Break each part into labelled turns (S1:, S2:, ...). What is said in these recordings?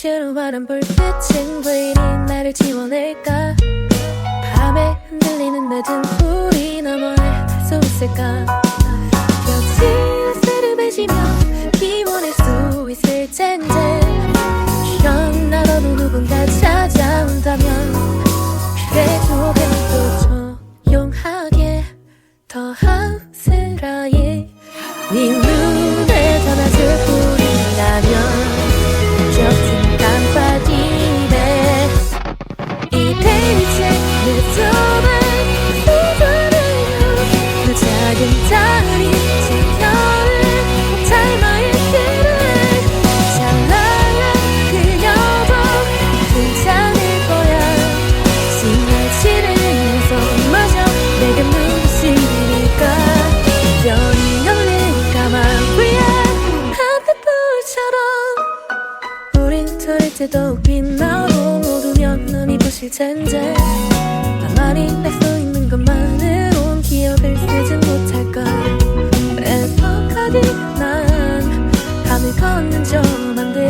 S1: 지루한 불빛은 왜 이리 나를 지워낼까? 밤에 흔들리는 낮은 우리 너머에 닿수 있을까? 여친 새를 배시며 기원할 수 있을 텐데 기억나도 누군가 찾아온다면 그래 조금 또 조용하게 더 안쓰라이 네 둘이 때도 빛나고 모두면 눈이 부실 텐데. 나만이 낼수 있는 것만으론 기억을 쓰지 못할까 애석하게 난 밤을 걷는 저만들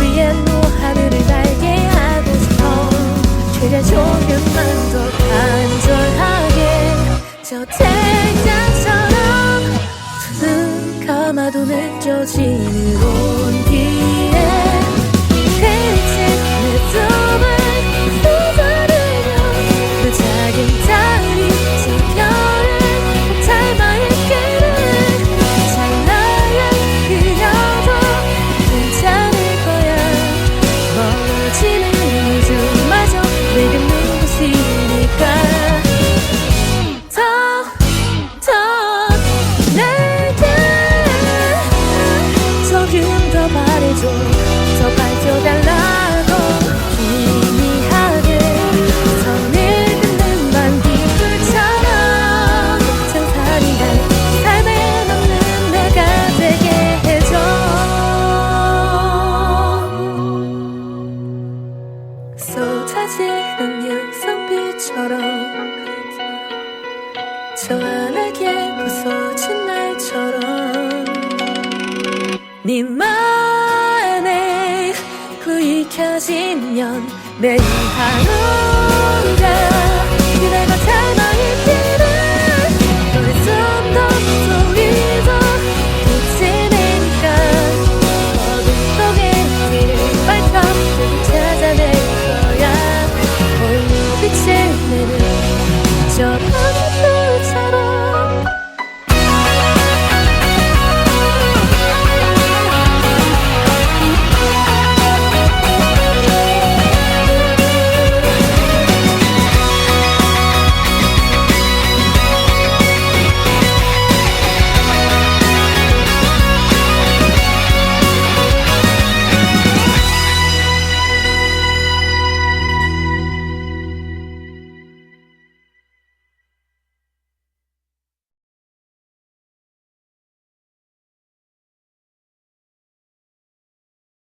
S1: 위에 누워 하늘을 달게 하고 싶어. 그래 조금만 더 간절하게. 저 태양처럼 눈 감아도 느껴지는 온 조금 더 말해줘. 더 밝혀달라 쏟아지는 유성빛처럼 저 하늘에 부서진 날처럼 네만에 불이 켜지면 매일 하루